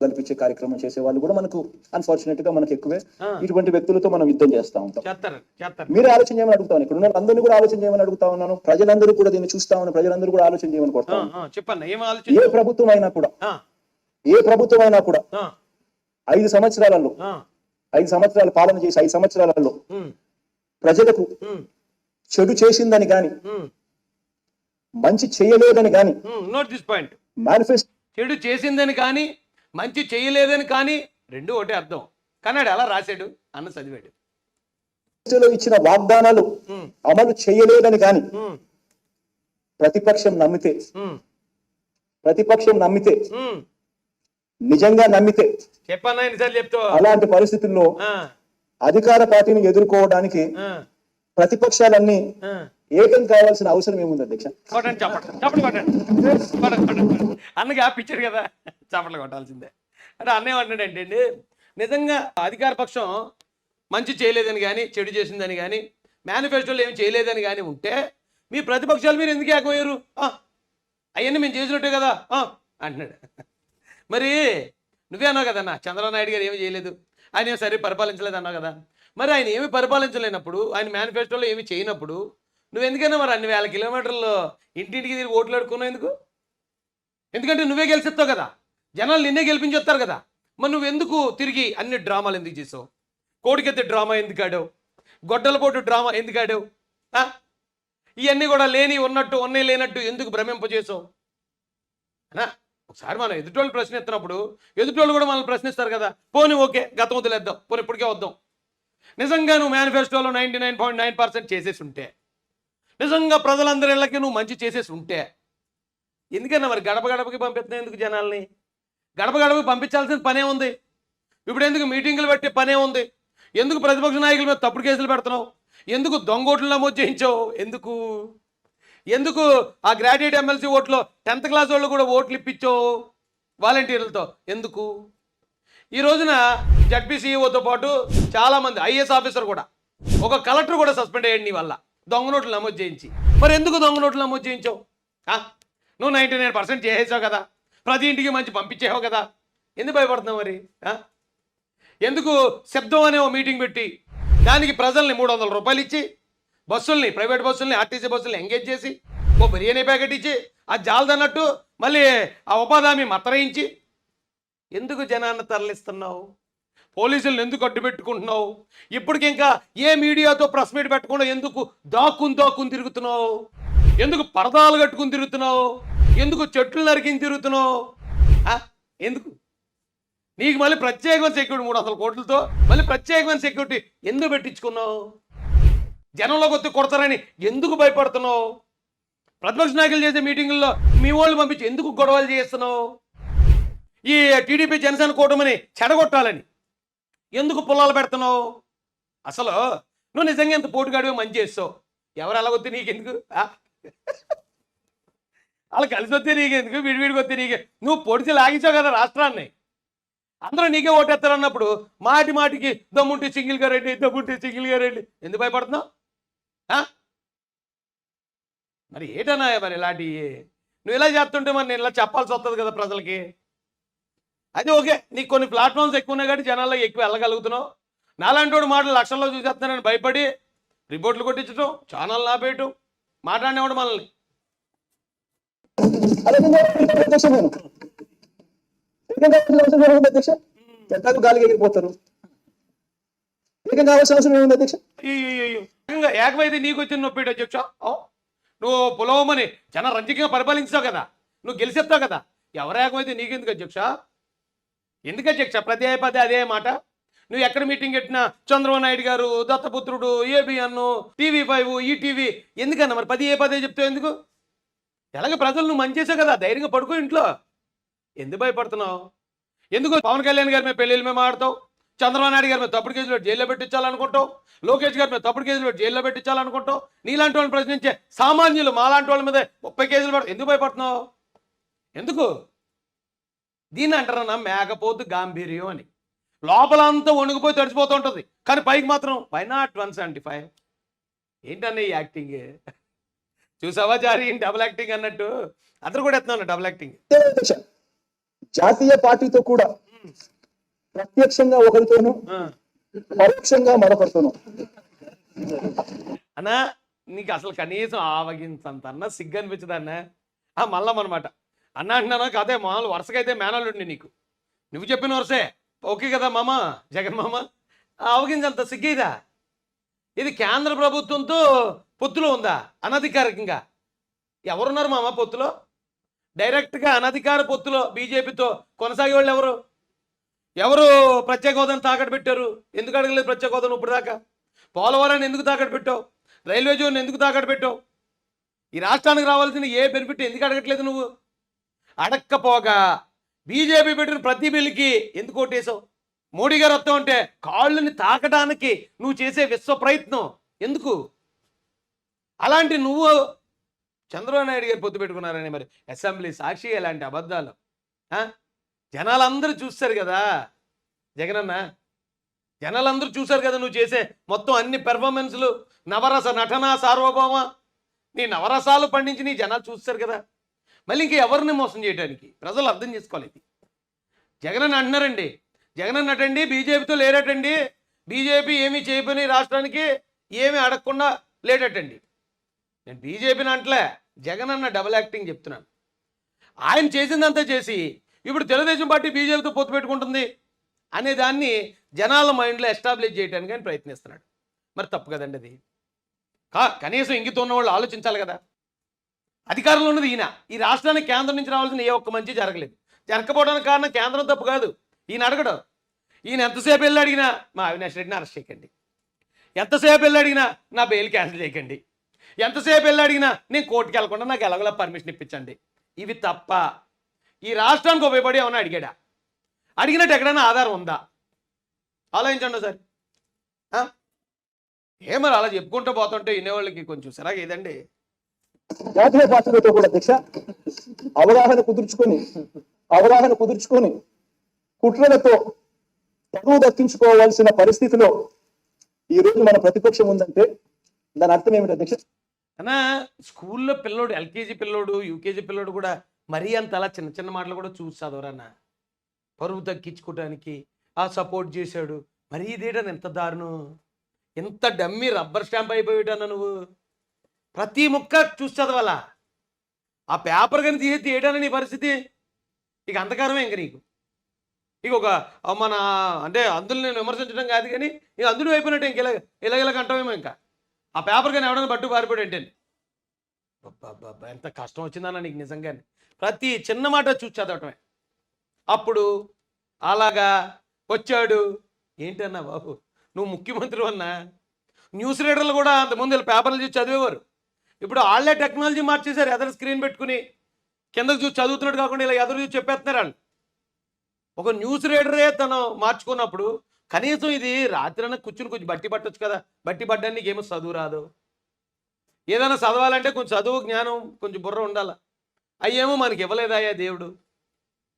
కల్పించే కార్యక్రమం చేసే వాళ్ళు కూడా మనకు అన్ఫార్చునేట్గా మనకు ఎక్కువే. ఇటువంటి వ్యక్తులతో మనం యుద్ధం చేస్తా ఉంటాం. మీరే ఆలోచన చేయమని అడుగుతాను ఇక్కడ ఉన్న అందరినీ కూడా ఆలోచన చేయమని అడుగుతా ఉన్నాను. ప్రజలందరూ కూడా దీన్ని చూస్తా ఉన్న ప్రజలందరూ కూడా ఆలోచన చేయమని కొడతాను ఏం ప్రభుత్వం అయినా కూడా ఏ ప్రభుత్వం అయినా కూడా ఐదు సంవత్సరాలలో ఐదు సంవత్సరాలు పాలన చేసి ఐదు సంవత్సరాలలో ప్రజలకు చెడు చేసిందని గాని మంచి చేయలేదని గాని um, note this point. Manifesto చెడు చేసిందని కానీ మంచి చేయలేదని కానీ రెండు ఒకటే అర్థం. కన్నాడు ఎలా రాశాడు అన్న చదివాడు. ఇచ్చిన వాగ్దానాలు అమలు చేయలేదని ఉమ్, ప్రతిపక్షం నమ్మితే ప్రతిపక్షం నమ్మితే. నిజంగా నమ్మితే అలాంటి పరిస్థితుల్లో అధికార పార్టీని ఎదుర్కోవడానికి ప్రతిపక్షాలన్నీ. ఏకం కావాల్సిన అవసరం ఏముంది అధ్యక్ష? కొట్టండి చప్పట్లు చప్పట్లు కొట్టండి. అన్నకి ఆపిచ్చారు కదా. చప్పట్లు కొట్టాల్సిందే. అంటే అన్నయ్య ఏమంటాడంటే అండి నిజంగా అధికార పక్షం మంచి చేయలేదని కానీ చెడు చేసిందని కానీ మేనిఫెస్టోలో ఏమి చేయలేదని కానీ ఉంటే మీ ప్రతిపక్షాలు మీరు ఎందుకు ఏకమయ్యారు? అవన్నీ మేము చేసినట్టే కదా ఆ, అంటున్నాడు. మరి నువ్వే అన్నావు కదన్నా చంద్రబాబు నాయుడు గారు ఏమీ చేయలేదు. ఆయన ఏమి సరే పరిపాలించలేదు అన్నావు కదా. మరి ఆయన ఏమి పరిపాలించలేనప్పుడు ఆయన మేనిఫెస్టోలో ఏమి చేయనప్పుడు నువ్వు ఎందుకైనా మరి అన్ని వేల కిలోమీటర్లు ఇంటింటికి తిరిగి ఓట్లు ఆడుకున్నావు ఎందుకు? ఎందుకంటే నువ్వే గెలిచిస్తావు కదా. జనాలు నిన్నే గెలిపించేస్తారు కదా. మరి నువ్వు ఎందుకు తిరిగి అన్ని డ్రామాలు ఎందుకు చేసావు? కోడికెత్తే డ్రామా ఎందుకు ఆడావు? గొడ్డలపోటు డ్రామా ఎందుకు ఆడావు? ఇవన్నీ కూడా లేని ఉన్నట్టు ఉన్నాయి లేనట్టు ఎందుకు భ్రమింపజేసావు అనా ఒకసారి మనం ఎదుటోళ్ళు ప్రశ్న ఎత్తినప్పుడు ఎదుటోళ్ళు కూడా మనల్ని ప్రశ్నిస్తారు కదా. పోనీ ఓకే గతం వదిలేద్దాం. పోనీ ఇప్పటికే వద్దాం. నిజంగా నువ్వు మేనిఫెస్టోలో ninety nine point nine percent చేసేసి ఉంటే నిజంగా ప్రజలందరి ఇళ్ళకి నువ్వు మంచి చేసేసి ఉంటే ఎందుకన్నా మరి గడప గడపకి పంపిస్తున్నావు ఎందుకు జనాల్ని? గడప గడపకి పంపించాల్సిన పనే ఉంది. ఇప్పుడు ఎందుకు మీటింగులు పెట్టే పనే ఉంది? ఎందుకు ప్రతిపక్ష నాయకుల మీద తప్పుడు కేసులు పెడుతున్నావు? ఎందుకు దొంగోట్లు నమోదు చేయించావు? ఎందుకు? ఎందుకు ఆ గ్రాడ్యుయేట్ ఎమ్మెల్సీ ఓట్లో టెన్త్ క్లాస్ వాళ్ళు కూడా ఓట్లు ఇప్పించావు వాలంటీర్లతో? ఎందుకు? ఈ రోజున జడ్పీసీఓతో పాటు చాలామంది ఐఏఎస్ ఆఫీసర్ కూడా ఒక కలెక్టర్ కూడా సస్పెండ్ అయ్యండి నీ వల్ల. దొంగ నోట్లు నమోదు చేయించి. మరి ఎందుకు దొంగ నోట్లు నమోదు చేయించావు? నువ్వు నైంటీ నైన్ పర్సెంట్ చేసేసావు కదా. ప్రతి ఇంటికి మంచి పంపించేసావు కదా. ఎందుకు భయపడుతున్నావు మరి? ఎందుకు శబ్దం అనే ఓ మీటింగ్ పెట్టి దానికి ప్రజల్ని మూడు వందల రూపాయలు ఇచ్చి బస్సుల్ని ప్రైవేట్ బస్సుల్ని ఆర్టీసీ బస్సుల్ని ఎంగేజ్ చేసి ఓ బిర్యానీ ప్యాకెట్ ఇచ్చి ఆ జాలదన్నట్టు మళ్ళీ ఆ ఉపాధి హామీ మత్తరయించి ఎందుకు జనాన్ని తరలిస్తున్నావు? పోలీసులను ఎందుకు అడ్డు పెట్టుకుంటున్నావు? ఇప్పటికి ఇంకా ఏ మీడియాతో ప్రెస్ మీట్ పెట్టకుండా ఎందుకు దాక్కుని దాక్కుని తిరుగుతున్నావు? ఎందుకు పరదాలు కట్టుకుని తిరుగుతున్నావు? ఎందుకు చెట్లు నరికిని తిరుగుతున్నావు? ఎందుకు? నీకు మళ్ళీ ప్రత్యేకమైన సెక్యూరిటీ మూడు వందల కోట్లతో మళ్ళీ ప్రత్యేకమైన సెక్యూరిటీ ఎందుకు పెట్టించుకున్నావు? జనంలోకి వచ్చి కొడతారని ఎందుకు భయపడుతున్నావు? ప్రతిపక్ష నాయకులు చేసే మీటింగుల్లో మీ వాళ్ళు పంపించి ఎందుకు గొడవలు చేస్తున్నావు? ఈ టీడీపీ జనసేన కూటమిని చెడగొట్టాలని ఎందుకు పొలాలు పెడుతున్నావు? అసలు నువ్వు నిజంగా ఎంత పోటుగాడివో మంచి చేస్తావు. ఎవరు ఎలా వస్తే నీకెందుకు? ఆ? వాళ్ళు కలిసి వస్తే నీకెందుకు? విడివిడికి వస్తే నీకే? నువ్వు పొడిచి లాగించావు కదా రాష్ట్రాన్ని. అందరూ నీకే ఓటేస్తారు అన్నప్పుడు మాటి మాటికి దమ్ముంటే సింగిల్గా రండి దమ్ముంటే సింగిల్గా రండి. ఎందుకు భయపడుతున్నావు? ఆ? మరి ఏటన్నా మరి ఇలాంటివి నువ్వు ఇలా చేస్తుంటే మరి నేను ఇలా చెప్పాల్సి వస్తుంది కదా ప్రజలకి. అది ఓకే. నీకు కొన్ని ప్లాట్ఫామ్స్ ఎక్కువ ఉన్నాయి కాబట్టి జనాల్లో ఎక్కువ వెళ్ళగలుగుతున్నావు. నాలాంటి వాడు మాటలు లక్షల్లో చూసేస్తున్నానని భయపడి రిపోర్ట్లు కొట్టించడం ఛానల్ ఆపేయటం మాట్లాడినవాడు మనల్ని. గాలికి ఎగిరిపోతారు. ఏకమైతే నీకు వచ్చిన నొప్పి అధ్యక్ష? నువ్వు పొలవమని జన రంజకంగా పరిపాలించావు కదా. నువ్వు గెలిచేస్తావు కదా. ఎవరు ఏకమైతే నీకెందుకు అధ్యక్ష? ఎందుకు అధ్యక్ష ప్రతి పదే అదే మాట. నువ్వు ఎక్కడ మీటింగ్ పెట్టినా చంద్రబాబు నాయుడు గారు దత్తపుత్రుడు ఏబిఎన్ టీవీ ఫైవ్ ఈటీవీ ఎందుకన్నా మరి పది ఏ పదే చెప్తావు ఎందుకు? ఎలాగ ప్రజలు నువ్వు మంచి చేసావు కదా ధైర్యంగా పడుకో ఇంట్లో. ఎందుకు భయపడుతున్నావు? ఎందుకు పవన్ కళ్యాణ్ గారి మీద పెళ్ళిళ్ళ మేము ఆడతావు? చంద్రబాబు నాయుడు గారి మీద తప్పుడు కేసులో జైల్లో పెట్టించాలనుకుంటావు? లోకేష్ గారి మీద తప్పుడు కేసులో జైల్లో పెట్టించాలనుకుంటావు? నీలాంటి వాళ్ళని ప్రశ్నించే సామాన్యులు మాలాంటి వాళ్ళ మీద ముప్పై కేసులు పెడతావు ఎందుకు భయపడుతున్నావు? ఎందుకు? దీన్ని అంటారన్నా మేకపోతు గాంభీర్యం అని? లోపలంతా వణుకుపోయి తడిచిపోతూ ఉంటుంది. కానీ పైకి మాత్రం why not one seventy five ఏంటన్నా ఈ యాక్టింగ్? చూసావా జారి? డబుల్ యాక్టింగ్ అన్నట్టు. అతను కూడా ఎత్తున్నాను డబుల్ యాక్టింగ్. జాతీయ పార్టీతో కూడా ప్రత్యక్షంగా ఒకరితోనూ. పరోక్షంగా మరొకరితోనూ. అన్నా నీకు అసలు కనీసం ఆవగించంత అన్న సిగ్గు అనిపించదు అన్న ఆ మల్లం అనమాట అన్న అంటున్నాను? అదే మామూలు వరుసగా అయితే మేనల్లుండి నీకు. నువ్వు చెప్పిన వరుసే. ఓకే కదా మామ జగన్ మామ. అవగించంత సిగ్గిదా? ఇది కేంద్ర ప్రభుత్వంతో పొత్తులో ఉందా? అనధికారికంగా. ఎవరున్నారు మామ పొత్తులో? డైరెక్ట్గా అనధికార పొత్తులో బీజేపీతో కొనసాగే వాళ్ళు ఎవరు? ఎవరు ప్రత్యేక హోదాను తాకట్టు పెట్టారు? ఎందుకు అడగలేదు ప్రత్యేక హోదాను ఇప్పుడు దాకా? పోలవరాన్ని ఎందుకు తాకట్టు పెట్టావు? రైల్వే జోన్ ఎందుకు తాకట్టు పెట్టావు? ఈ రాష్ట్రానికి రావాల్సిన ఏ బెనిఫిట్ ఎందుకు అడగట్లేదు నువ్వు? అడక్కపోగా. బీజేపీ పెట్టిన ప్రతి బిల్లుకి ఎందుకు ఓటేసావు? మోడీ గారు వస్తావు అంటే కాళ్ళని తాకడానికి నువ్వు చేసే విశ్వ ప్రయత్నం ఎందుకు? అలాంటి నువ్వు చంద్రబాబు నాయుడు గారు పొత్తు పెట్టుకున్నారని మరి అసెంబ్లీ సాక్షి అలాంటి అబద్ధాలు జనాలందరూ చూస్తారు కదా జగనన్న. జనాలందరూ చూశారు కదా నువ్వు చేసే మొత్తం అన్ని పెర్ఫార్మెన్స్లు నవరస నటన సార్వభౌమ. నీ నవరసాలు పండించి నీ జనాలు చూస్తారు కదా. మళ్ళీ ఇంకా ఎవరిని మోసం చేయడానికి ప్రజలు అర్థం చేసుకోవాలి ఇది. జగన్ అంటున్నారండి. జగన్ అన్నటండి బీజేపీతో లేరటండి. బీజేపీ ఏమీ చేయబోని రాష్ట్రానికి ఏమీ అడగకుండా లేడటండి నేను బీజేపీని అంటలే జగన్ అన్న డబుల్ యాక్టింగ్ చెప్తున్నాను. ఆయన చేసిందంతా చేసి ఇప్పుడు తెలుగుదేశం పార్టీ బీజేపీతో పొత్తు పెట్టుకుంటుంది అనే దాన్ని జనాల మైండ్లో ఎస్టాబ్లిష్ చేయడానికి ఆయన ప్రయత్నిస్తున్నాడు. మరి తప్పు కదండి అది? కా కనీసం ఇంగితో ఉన్న వాళ్ళు ఆలోచించాలి కదా. అధికారంలో ఉన్నది ఈయన. ఈ రాష్ట్రానికి కేంద్రం నుంచి రావాల్సిన ఏ ఒక్క మంచి జరగలేదు. జరగకపోవడానికి కారణం కేంద్రం తప్పు కాదు. ఈయన అడగడు. ఈయన ఎంతసేపు వెళ్ళి అడిగినా మా అవినాష్ రెడ్డిని అరెస్ట్ చేయకండి. ఎంతసేపు వెళ్ళి అడిగినా నా బెయిల్ క్యాన్సిల్ చేయకండి. ఎంతసేపు వెళ్ళి అడిగినా నేను కోర్టుకి వెళ్ళకుండా నాకు ఎలాగోలా పర్మిషన్ ఇప్పించండి. ఇవి తప్ప ఈ రాష్ట్రానికి ఉపయోగపడి ఏమైనా అడిగాడా? అడిగినట్టు ఎక్కడైనా ఆధారం ఉందా? ఆలోచించండి సార్ ఏ మరి అలా చెప్పుకుంటూ పోతుంటే వినేవాళ్ళకి కొంచెం సరగా ఇదండి జాతీయ పార్టీలతో కూడా దీక్ష అవగాహన కుదుర్చుకొని అవగాహన కుదుర్చుకొని కుట్రలతో పదవు దక్కించుకోవాల్సిన పరిస్థితిలో ఈ రోజు మన ప్రతిపక్షం ఉందంటే దాని అర్థం ఏమిటి అధ్యక్ష అన్నా స్కూల్లో పిల్లోడు ఎల్కేజీ పిల్లోడు యూకేజీ పిల్లోడు కూడా మరీ అంత అలా చిన్న చిన్న మాటలు కూడా చూసి చదవరన్నా. పరువు తగ్గించుకోవడానికి ఆ సపోర్ట్ చేశాడు. మరీ ఇదేటని ఎంత దారుణం. ఎంత డమ్మి రబ్బర్ స్టాంప్ అయిపోయాడన్నా నువ్వు. ప్రతి ముక్క చూసి చదవాలా? ఆ పేపర్ కానీ తీసి తీయడానికి నీ పరిస్థితి? ఇక అంధకారమే ఇంక నీకు. ఇక ఒక మన అంటే అందులో నేను విమర్శించడం కాదు కానీ ఇక అందులో అయిపోయినట్టు ఇంక ఇలా ఇలా ఇలా కంటామేమో ఇంకా. ఆ పేపర్ కానీ ఎవడైనా పట్టు పారిపోయాడు అంటే ఎంత కష్టం వచ్చిందన్న నీకు నిజంగానే. ప్రతి చిన్న మాట చూసి చదవటమే. అప్పుడు అలాగా వచ్చాడు. ఏంటన్నా బాబు నువ్వు ముఖ్యమంత్రి అన్నా? న్యూస్ రీడర్లు కూడా అంతకుముందు వీళ్ళు పేపర్లు చూసి చదివేవారు. ఇప్పుడు వాళ్ళే టెక్నాలజీ మార్చేశారు ఎదరు స్క్రీన్ పెట్టుకుని. కిందకు చూసి చదువుతున్నట్టు కాకుండా ఇలా ఎదురు చూసి చెప్పేస్తున్నారు వాళ్ళు. ఒక న్యూస్ రీడరే తను మార్చుకున్నప్పుడు కనీసం ఇది రాత్రి కూర్చుని కొంచెం బట్టి పట్టొచ్చు కదా. బట్టి పడ్డానికి ఏమో చదువు రాదు. ఏదైనా చదవాలంటే కొంచెం చదువు జ్ఞానం కొంచెం బుర్ర ఉండాలి. అయ్యేమో మనకి ఇవ్వలేదాయా దేవుడు.